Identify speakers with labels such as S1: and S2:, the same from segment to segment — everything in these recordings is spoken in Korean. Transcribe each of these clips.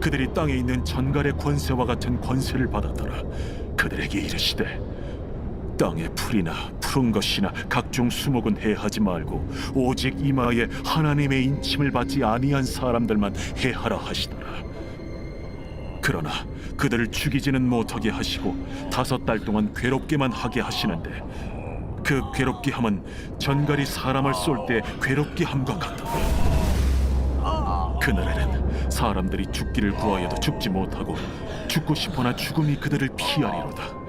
S1: 그들이 땅에 있는 전갈의 권세와 같은 권세를 받았더라. 그들에게 이르시되 땅의 풀이나 푸른 것이나 각종 수목은 해하지 말고 오직 이마에 하나님의 인침을 받지 아니한 사람들만 해하라 하시더라. 그러나 그들을 죽이지는 못하게 하시고 다섯 달 동안 괴롭게만 하게 하시는데 그 괴롭게 함은 전갈이 사람을 쏠 때 괴롭게 함과 같더라. 그날에는 사람들이 죽기를 구하여도 죽지 못하고 죽고 싶어나 죽음이 그들을 피하리로다.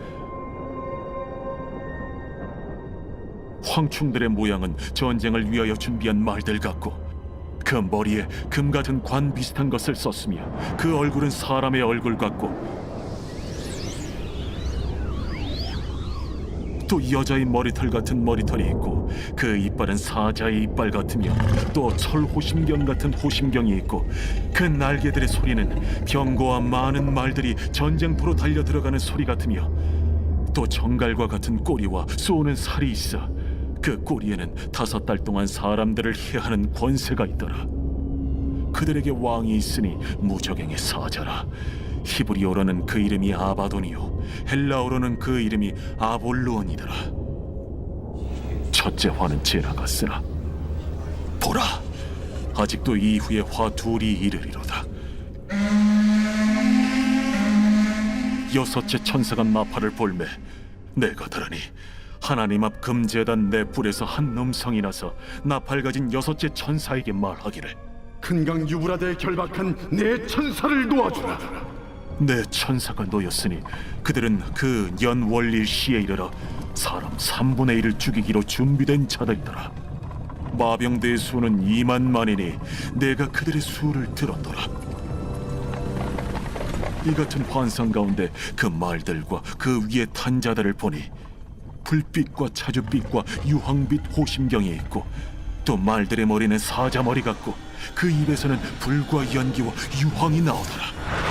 S1: 황충들의 모양은 전쟁을 위하여 준비한 말들 같고 그 머리에 금 같은 관 비슷한 것을 썼으며 그 얼굴은 사람의 얼굴 같고 또 여자의 머리털 같은 머리털이 있고 그 이빨은 사자의 이빨 같으며 또 철 호심경 같은 호심경이 있고 그 날개들의 소리는 병거와 많은 말들이 전쟁터로 달려 들어가는 소리 같으며 또 정갈과 같은 꼬리와 쏘는 살이 있어 그 꼬리에는 다섯 달 동안 사람들을 해하는 권세가 있더라. 그들에게 왕이 있으니 무적행의 사자라 히브리어로는 그 이름이 아바돈이요 헬라어로는 그 이름이 아볼루온이더라. 첫째 화는 지나갔으나 보라! 아직도 이후에 화 둘이 이르리로다. 여섯째 천사가 나팔을 볼매 내가 들으니 하나님 앞 금제단 내 뿔에서 한 음성이 나서 나팔 가진 여섯째 천사에게 말하기를
S2: 큰강 유브라데에 결박한 내 천사를 놓아주라.
S1: 내 천사가 놓였으니 그들은 그 연월일 시에 이르러 사람 3분의 1을 죽이기로 준비된 자들이더라. 마병대의 수는 2만 만이니 내가 그들의 수를 들었더라. 이 같은 환상 가운데 그 말들과 그 위에 탄 자들을 보니 불빛과 차주빛과 유황빛 호심경이 있고 또 말들의 머리는 사자 머리 같고 그 입에서는 불과 연기와 유황이 나오더라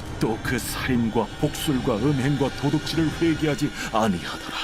S1: 또 그 살인과 복술과 음행과 도둑질을 회개하지 아니하더라.